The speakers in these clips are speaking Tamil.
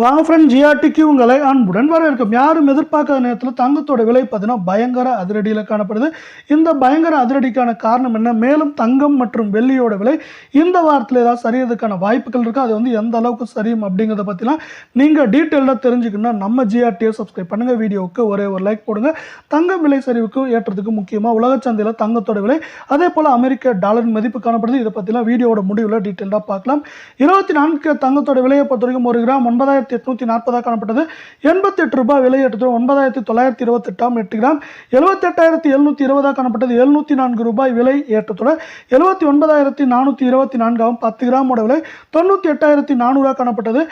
வாங்க ஃப்ரெண்ட் ஜிஆர்டிக்கு உங்களை அன்புடன் வரவேற்கும். யாரும் எதிர்பார்க்காத நேரத்தில் தங்கத்தோட விலை பார்த்தீங்கன்னா பயங்கர அதிரடியில் காணப்படுது. இந்த பயங்கர அதிரடிக்கான காரணம் என்ன? மேலும் தங்கம் மற்றும் வெள்ளியோட விலை. இந்த வாரத்தில் ஏதாவது சரியறதுக்கான வாய்ப்புகள் இருக்குது அது வந்து எந்த அளவுக்கு சரியும் அப்படிங்கிறத பற்றிலாம் நீங்கள் டீட்டெயிலாக தெரிஞ்சுக்கணும்னா நம்ம ஜிஆர்டியை சப்ஸ்கிரைப் பண்ணுங்கள் வீடியோவுக்கு ஒரே ஒரு லைக் போடுங்க. தங்கம் விலை சரிவுக்கு ஏற்றத்துக்கு முக்கியமாக உலக சந்தையில் தங்கத்தோட விலை. அதே போல் அமெரிக்க டாலரின் மதிப்பு காணப்படுது. இதை பற்றிலாம் வீடியோவோட முடிவில் டீட்டெயிலாக பார்க்கலாம். இருபத்தி நான்கு தங்கத்தோட விலையை பொறுத்த வரைக்கும் ஒரு கிராம் ஒன்பதாயிரம் ஒன்பதாயிரத்தி எட்நூற்றி நாற்பதாக காணப்பட்டது. எண்பத்தெட்டு ரூபாய் விலை ஏற்றத்தோடு ஒன்பதாயிரத்தி தொள்ளாயிரத்தி இருபத்தெட்டாம் எட்டு கிராம். எழுபத்தெட்டாயிரத்தி எழுநூற்றி இருபதாக காணப்பட்டது. எழுநூற்றி நான்கு ரூபாய் விலை ஏற்றத்துடன் எழுபத்தி ஒன்பதாயிரத்தி நானூற்றி இருபத்தி நான்காகவும் பத்து கிராமோட விலை தொண்ணூற்றி எட்டாயிரத்தி நானூறாக காணப்பட்டது.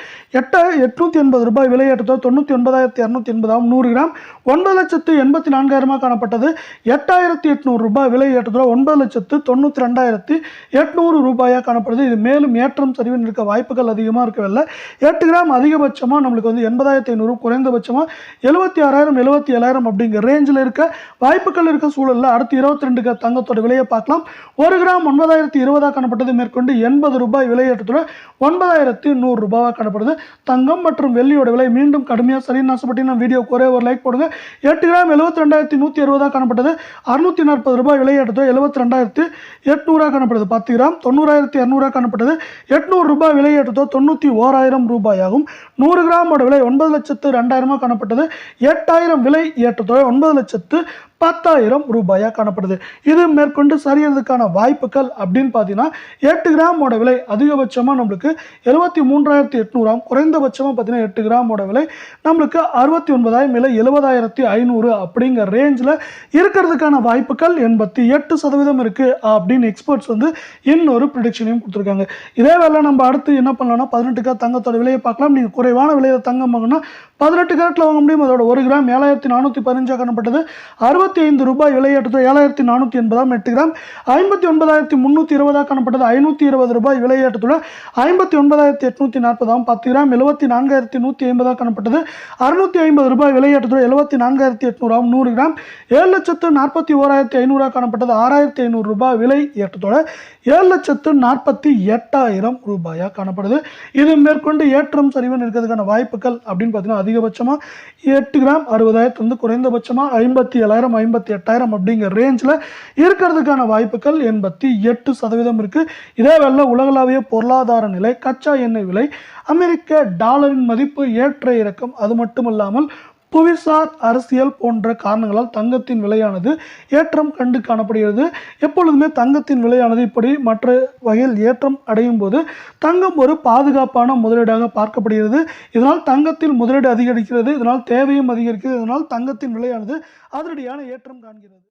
எட்ட எட்நூற்றி எண்பது ரூபாய் விலை ஏற்றத்தோடு தொண்ணூற்றி ஒன்பதாயிரத்தி இரநூத்தி எண்பதாகவும் நூறு கிராம். ஒன்பது லட்சத்து எண்பத்தி நான்காயிரமாக காணப்பட்டது. எட்டாயிரத்தி எட்நூறு ரூபாய் விலை ஏற்றத்துடன் ஒன்பது லட்சத்து தொண்ணூற்றி ரெண்டாயிரத்தி எட்நூறு ரூபாயாக காணப்படுது. இது மேலும் ஏற்றம் சரிவின் இருக்க வாய்ப்புகள் அதிகமாக இருக்கவில்லை. எட்டு கிராம் அதிகபட்சமாக நம்மளுக்கு வந்து எண்பதாயிரத்தி ஐநூறு குறைந்தபட்சமாக எழுபத்தி ஆறாயிரம் எழுபத்தி ஏழாயிரம் அப்படிங்கிற ரேஞ்சில் இருக்க வாய்ப்புகள் இருக்க சூழலில் அடுத்து இருபத்தி ரெண்டு தங்கத்தோட விலையை பார்க்கலாம். ஒரு கிராம் ஒன்பதாயிரத்தி இருபதாக காணப்பட்டது மேற்கொண்டு எண்பது ரூபாய் விலையேற்றத்துடன் ஒன்பதாயிரத்தி நூறு ரூபாவாக காணப்படுது. தங்கம் மற்றும் வெள்ளியோட விலை மீண்டும் கடுமையாக சரின்னு ஆசைப்பட்டீங்கன்னா வீடியோ ஒரே ஒரு லைக் போடுங்க. எட்டு கிராம் எழுபத்தி ரெண்டாயிரத்தி நூற்றி அறுபதாக காணப்பட்டது அறுநூற்றி நாற்பது ரூபாய் விலையேற்றத்துடன் எழுபத்தி ரெண்டாயிரத்தி எட்நூறாக காணப்படுது. பத்து கிராம் தொண்ணூறாயிரத்தி இரநூறாக காணப்பட்டது எட்நூறு ரூபாய் விலையேற்றத்தோ தொண்ணூற்றி ஓராயிரம் ரூபாயாகும். நூறு கிராமோட விலை ஒன்பது லட்சத்து ரெண்டாயிரமாக காணப்பட்டது. எட்டாயிரம் விலை ஏற்றத்தோட ஒன்பது லட்சத்து பத்தாயிரம் ரூபாயாக காணப்படுது. இது மேற்கொண்டு சரியறதுக்கான வாய்ப்புகள் அப்படின்னு பார்த்தீங்கன்னா எட்டு கிராமோட விலை அதிகபட்சமாக நம்மளுக்கு எழுபத்தி மூன்றாயிரத்தி எட்நூறாம் குறைந்தபட்சமாக பார்த்தீங்கன்னா எட்டு கிராமோட விலை நம்மளுக்கு அறுபத்தி ஒன்பதாயிரம் இல்லை எழுபதாயிரத்தி ஐநூறு அப்படிங்கிற ரேஞ்சில் இருக்கிறதுக்கான வாய்ப்புகள் எண்பத்தி எட்டு சதவீதம் இருக்குது அப்படின்னு எக்ஸ்பர்ட்ஸ் வந்து இன்னொரு ப்ரிடிக்ஷனையும் கொடுத்துருக்காங்க. இதே வேலை நம்ம அடுத்து என்ன பண்ணலாம்னா பதினெட்டுக்கா தங்கத்தோட விலையை பார்க்கலாம். நீங்கள் குறைவான விலையில் தங்கம் வாங்கினா பதினெட்டு கேரட்டில் வாங்க முடியும். அதோட ஒரு கிராம் ஏழாயிரத்தி நானூற்றி பதினஞ்சாக காணப்பட்டது. அறுபத்தி ஐந்து ரூபாய் விலையேற்றத்தோ ஏழாயிரத்தி நானூற்றி எண்பதாம் எட்டு கிராம் ஐம்பத்தி ஒன்பதாயிரத்தி முந்நூற்றி இருபதாக காணப்பட்டது ஐநூற்றி இருபது ரூபாய் விலையேற்றத்துடன் ஐம்பத்தி ஒன்பதாயிரத்தி எட்நூற்றி நாற்பதாம் பத்து கிராம் எழுபத்தி நான்காயிரத்தி நூற்றி ஐம்பதாக காணப்பட்டது அறுநூற்றி ஐம்பது ரூபாய் விலையேற்றத்துடன் எழுபத்தி நான்காயிரத்தி எட்நூறாம் நூறு கிராம் ஏழு லட்சத்து நாற்பத்தி ஓராயிரத்தி ஐநூறாக காணப்பட்டது ஆறாயிரத்தி ஐநூறு ரூபாய் விலை ஏற்றத்தோட ஏழு லட்சத்து நாற்பத்தி எட்டாயிரம் ரூபாயாக காணப்படுது இது மேற்கொண்டு ஏற்றம் சரிவன் இருக்கிறதுக்கான வாய்ப்புகள் அப்படின்னு பார்த்தீங்கன்னா அதிகபட்சமாக எட்டு கிராம் அறுபதாயிரத்து வந்து குறைந்தபட்சமாக ஐம்பத்தி ஏழாயிரம் ஐம்பத்தி எட்டாயிரம் அப்படிங்கிற ரேஞ்சில் இருக்கிறதுக்கான வாய்ப்புகள் எண்பத்தி எட்டு சதவீதம் இருக்குது இதே வேளை உலகளாவிய பொருளாதார நிலை கச்சா எண்ணெய் விலை அமெரிக்க டாலரின் மதிப்பு ஏற்ற இறக்கம் அது மட்டும் இல்லாமல் புவிசார் அரசியல் போன்ற காரணங்களால் தங்கத்தின் விலையானது ஏற்றம் கண்டு காணப்படுகிறது. எப்பொழுதுமே தங்கத்தின் விலையானது இப்படி மற்ற வகையில் ஏற்றம் அடையும் போது தங்கம் ஒரு பாதுகாப்பான முதலீடாக பார்க்கப்படுகிறது. இதனால் தங்கத்தில் முதலீடு அதிகரிக்கிறது. இதனால் தேவையும் அதிகரிக்கிறது. இதனால் தங்கத்தின் விலையானது அதிரடியான ஏற்றம் காண்கிறது.